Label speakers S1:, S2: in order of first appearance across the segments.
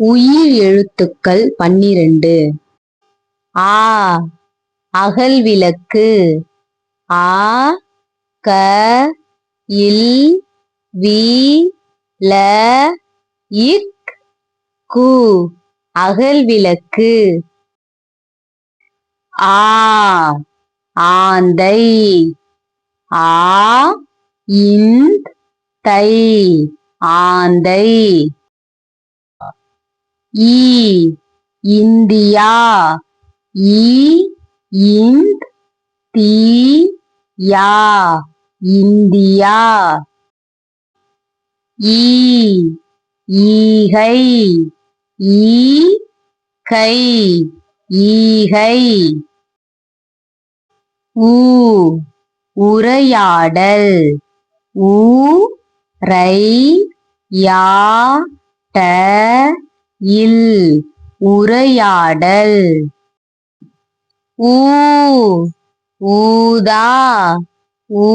S1: உயிர் எழுத்துக்கள் பன்னிரண்டு. ஆ அகல் விளக்கு. ஆ க இல் வி ல இக் கு அகல் விளக்கு. ஆ ஆந்தை. ஆ இந்த். தை ஆந்தை. ஈ இந்தியா. ஈ இந்த் தீ யா. இந்தியா. ஈ ஈகை. ஈ கை. ஈகை. ஊ உரையாடல். ஊ ரை யா ட இல் உரையாடல். ஊ ஊதா ஊ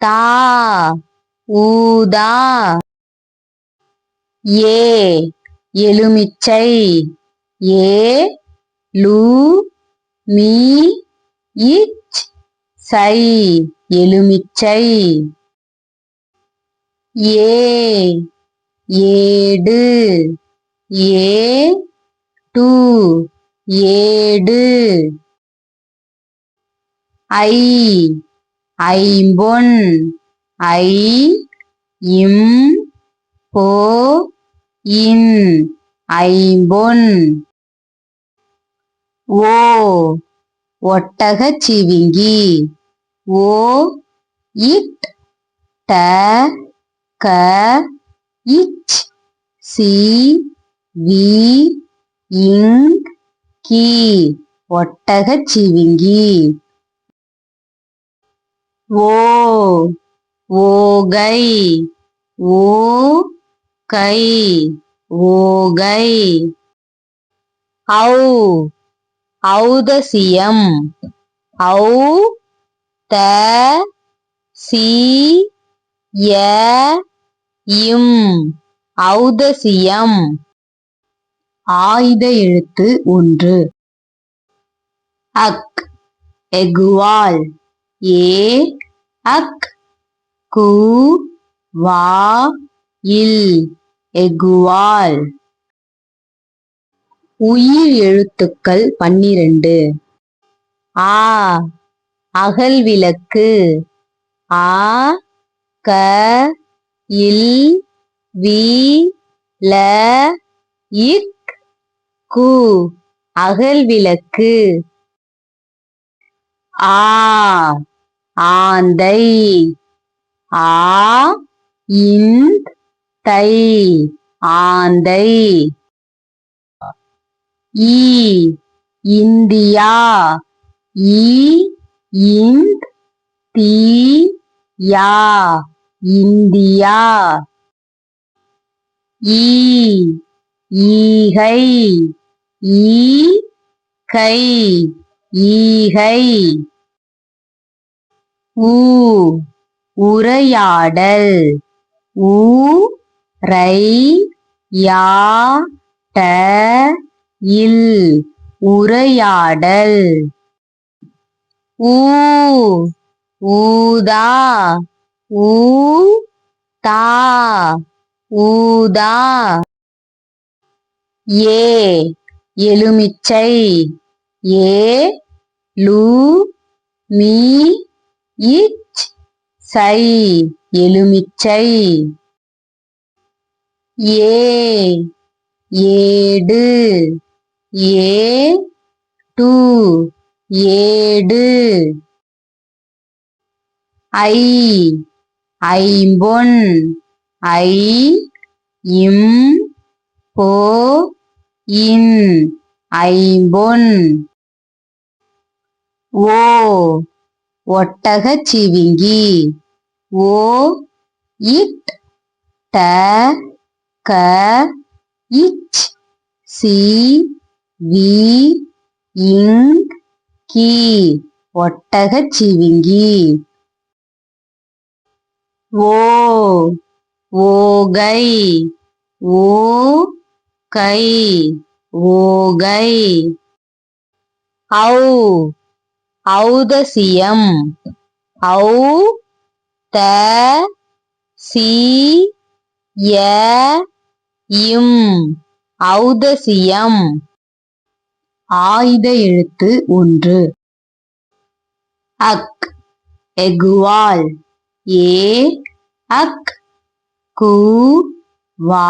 S1: தா ஊதா. ஏ எலுமிச்சை. ஏ லூ மீ இச் சை எலுமிச்சை. ஏ ஏடு. ஏ டூ ஏடு. ஐ ஐம்பொன். ஐ இம் போ இன். ஐம்பொன். ஓ ஒட்டகச் சிவிங்கி. ஓ இட் ட க இச் சி வி இங் கி. ஒட்டகச் சிவிங்கி. ஓ ஓகை. ஓ கை. ஓகை. ஔ ஔதசியம். ஔ த சி ய இம். ஔதசியம். ஆயுத எழுத்து ஒன்று. அக் எகுவால் ஏ அக் கு வா இல் எகுவால் உயிர் எழுத்துக்கள் பன்னிரண்டு. ஆ அகல் விளக்கு. ஆ க இல் வி ல இக் கு அகல் விளக்கு. ஆ ஆந்தை. ஆ இந்த. தை ஆந்தை. ஈ இந்தியா. ஈ இந்த். தீ யா இந்தியா. ஈ ஈகை ஈ கை ஈகை. ஊ உரையாடல். ஊ ரை யா ட இல் உரையாடல். ஊ ஊதா. ஊ தா. ஊதா. ஏ எலுமிச்சை. ஏ லூ மீ இச் சை எலுமிச்சை. ஏ ஏடு. ஏ டு ஏடு. ஐ ஐம்பொன். ஐ இம் போ இன் ஐம்பொன். ஓ ஒட்டகச் சிவிங்கி. ஓ இட் ட க இச். சி வி இங் கி. ஒட்டகச் சிவிங்கி. ஓ ஓகை. ஓ கை ஓகை. ஔ ஔதசியம். ஔ த சி ய இம் ஔதசியம். ஆயுத எழுத்து ஒன்று. அக் எகுவால் ஏ அக் கு வா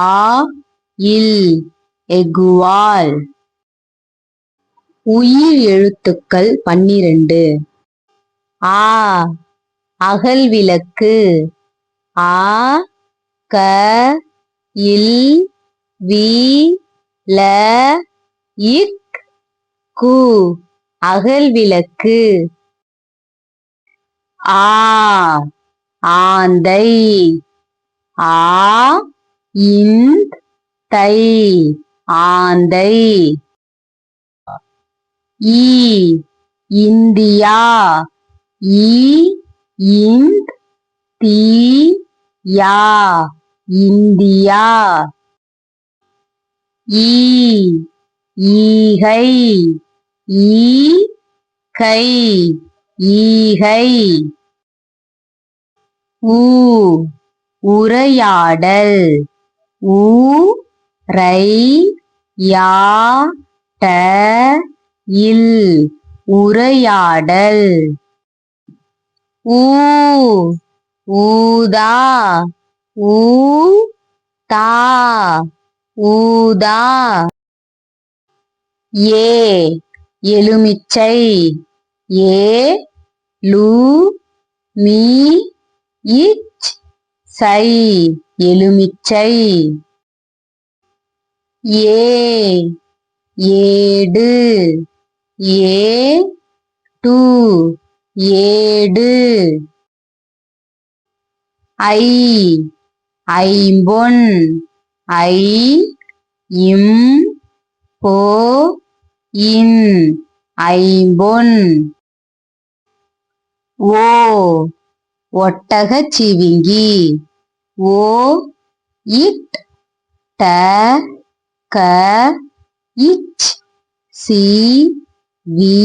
S1: இல் எகுவால். உயிர் எழுத்துக்கள் பன்னிரண்டு. ஆ அகல் விளக்கு. ஆ க இல் வி ல இக் கு அகல் விளக்கு. ஆ ஆந்தை. ஆ இன் தை ஆந்தை. ஈ இந்தியா. ஈ இந்த். தீ யா இந்தியா. ஈ ஈகை. ஈ கை ஈகை. ஊ உரையாடல். ஊ ரை யா ட இல் உரையாடல். ஊ ஊதா ஊ தா ஊதா. ஏ எலுமிச்சை. ஏ லு மீ இச் சை எலுமிச்சை. ஏ ஏடு ஏ டூ ஏடு ஐ ஐம்பொன் ஐ இம் போ இன் ஐம்பொன். ஓ ஒட்டக சிவிங்கி. ஓ இட் ட க இச் சி வி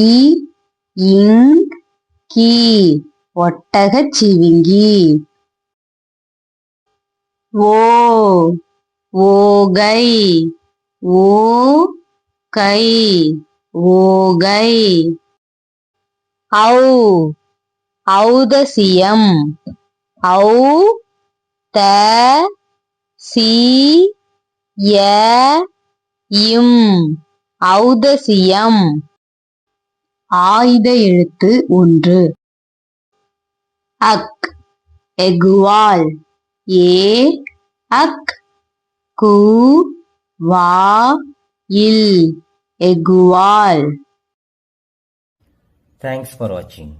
S1: இங் கி. ஒட்டக சிவிங்கி. ஓ ஓகை. ஓ கை. ஓகை. ஔ ஔதசியம். ஔ த சி ய இம் ஔதசியம். ஆயுத எழுத்து ஒன்று. அக் எகுவால் ஏ அக் கு வா இல் எகுவால்
S2: தேங்க்ஸ் ஃபார் வாட்சிங்